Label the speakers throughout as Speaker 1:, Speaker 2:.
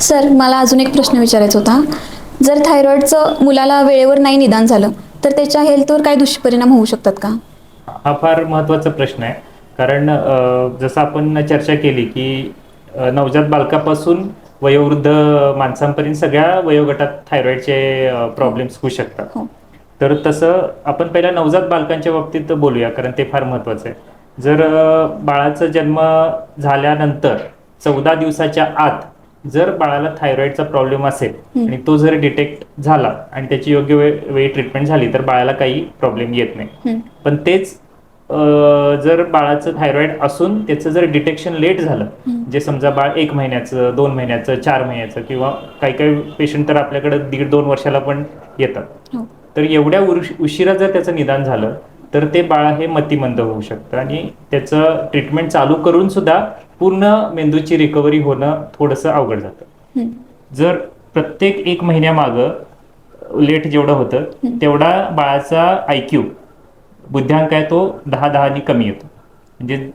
Speaker 1: Sir मला अजून एक प्रश्न विचारायचा होता. जर थायरॉइडचं मुलाला वेळेवर नाही निदान झालं तर त्याच्या हेल्थवर काय दुष्परिणाम होऊ शकतात का?
Speaker 2: हा फार महत्त्वाचा प्रश्न आहे. कारण जसं आपण चर्चा केली की नवजात बालकापासून वयोवृद्ध माणसांपर्यंत सगळ्या वयोगटात थायरॉइडचे प्रॉब्लेम्स होऊ शकतात.
Speaker 1: हो.
Speaker 2: तर तसं आपण पहिल्या नवजात बालकांच्या बाबतीत बोलूया कारण ते फार महत्त्वाचं आहे. जर बाळाचा जन्म झाल्यानंतर चौदा दिवसाच्या आत जर बाळाला थायरॉइडचा प्रॉब्लेम असेल आणि तो जर डिटेक्ट झाला आणि त्याची योग्य वेळ ट्रीटमेंट झाली तर बाळाला काही प्रॉब्लेम येत नाही. पण तेच जर बाळाचं थायरॉइड असून त्याचं जर डिटेक्शन लेट झालं जे समजा बाळ एक महिन्याचं दोन महिन्याचं चार महिन्याचं किंवा काही काही पेशंट तर आपल्याकडे दीड दोन वर्षाला पण येतात.
Speaker 1: हो.
Speaker 2: तर एवढ्या उशिरा जर त्याचं निदान झालं तर ते बाळ हे मतिमंद होऊ शकतं आणि त्याचं ट्रीटमेंट चालू करून सुद्धा पूर्ण मेंदूची रिकव्हरी होणं थोडंसं अवघड जातं. जर प्रत्येक एक महिन्यामागं लेट जेवढं होतं तेवढा बाळाचा आय क्यू बुद्ध्यांक आहे तो दहा दहानी कमी येतो. म्हणजे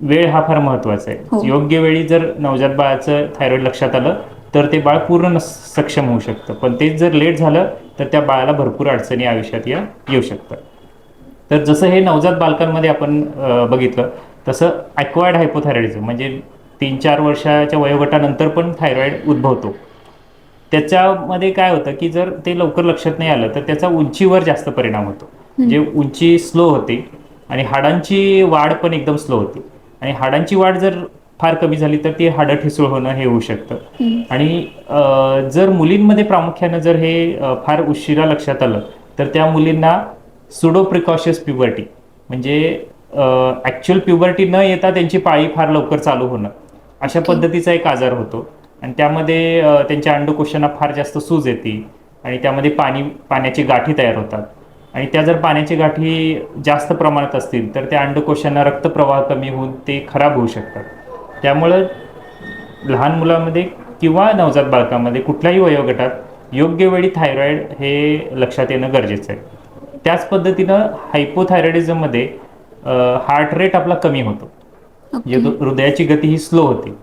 Speaker 2: वेळ हा फार महत्त्वाचा
Speaker 1: हो.
Speaker 2: आहे योग्य वेळी जर नवजात बाळाचं थायरॉइड लक्षात आलं तर ते बाळ पूर्ण सक्षम होऊ शकतं. पण तेच जर लेट झालं तर त्या बाळाला भरपूर अडचणी आयुष्यात या येऊ शकतात. तर जसं हे नवजात बालकांमध्ये आपण बघितलं तसं ॲक्वायर्ड हायपोथायरॉइडिझम म्हणजे तीन चार वर्षाच्या वयोगटानंतर पण थायरॉइड उद्भवतो. त्याच्यामध्ये काय होतं की जर ते लवकर लक्षात नाही आलं तर त्याचा उंचीवर जास्त परिणाम होतो. म्हणजे उंची स्लो होते आणि हाडांची वाढ पण एकदम स्लो होते. आणि हाडांची वाढ जर फार कमी झाली तर ती हाडं ठिसूळ होणं हे होऊ शकतं. आणि जर मुलींमध्ये प्रामुख्यानं जर हे फार उशिरा लक्षात आलं तर त्या मुलींना सुडो प्रिकॉशियस प्युबर्टी म्हणजे ॲक्च्युअल प्युबर्टी न येता त्यांची पाळी फार लवकर चालू होणं. अशा पद्धतीचा एक आजार होतो. आणि त्यामध्ये त्यांच्या अंडकोशांना फार जास्त सूज येते. आणि त्यामध्ये पाणी पाण्याची गाठी तयार होतात. आणि त्या जर पाण्याची गाठी जास्त प्रमाणात असतील तर त्या अंडकोशांना रक्तप्रवाह कमी होऊन ते खराब होऊ शकतात. त्यामुळं लहान मुलामध्ये किंवा नवजात बालकामध्ये कुठल्याही वयोगटात योग्य वेळी थायरॉइड हे लक्षात येणं गरजेचं आहे. त्याच पद्धतीनं हायपोथायरॉइडिझममध्ये हार्ट रेट आपला कमी होतो. म्हणजे तो- हृदयाची गती ही स्लो होते.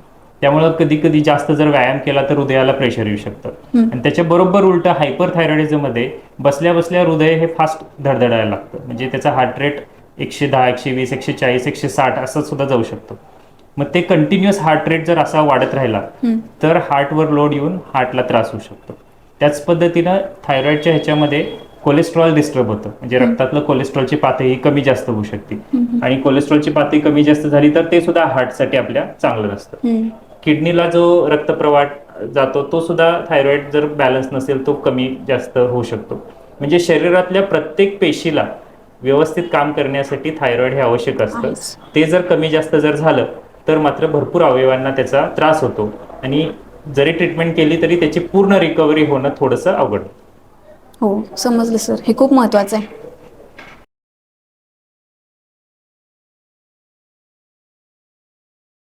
Speaker 2: त्यामुळं कधी कधी जास्त जर व्यायाम केला तर हृदयाला प्रेशर येऊ शकतं. आणि त्याच्या बरोबर उलट हायपरमध्ये बसल्या बसल्या हृदय हे फास्ट धडधडायला लागतं. म्हणजे त्याचा हार्ट रेट एकशे दहा एकशे वीस एकशे चाळीस एकशे साठ असं सुद्धा जाऊ शकतो. मग ते कंटिन्युअस हार्ट रेट जर असा वाढत राहिला तर हार्टवर लोड येऊन हार्टला त्रास होऊ शकतो. त्याच पद्धतीनं थायरॉइडच्या ह्याच्यामध्ये कोलेस्ट्रॉल डिस्टर्ब होतं. म्हणजे रक्तातलं कोलेस्ट्रॉलची पातळी कमी जास्त होऊ शकते. आणि कोलेस्ट्रॉलची पातळी कमी जास्त झाली तर ते सुद्धा हार्टसाठी आपल्या चांगलं नसतं. किडनीला जो रक्तप्रवाह जातो तो सुद्धा थायरॉइड जर बॅलन्स नसेल तो कमी जास्त होऊ शकतो. म्हणजे शरीरातल्या प्रत्येक पेशीला व्यवस्थित काम करण्यासाठी थायरॉइड हे आवश्यक असतं. ते जर कमी जास्त जर झालं तर मात्र भरपूर अवयवांना त्याचा त्रास होतो. आणि जरी ट्रीटमेंट केली तरी त्याची पूर्ण रिकव्हरी होणं थोडंसं अवघड.
Speaker 1: हो समजलं सर. हे खूप महत्त्वाचं आहे.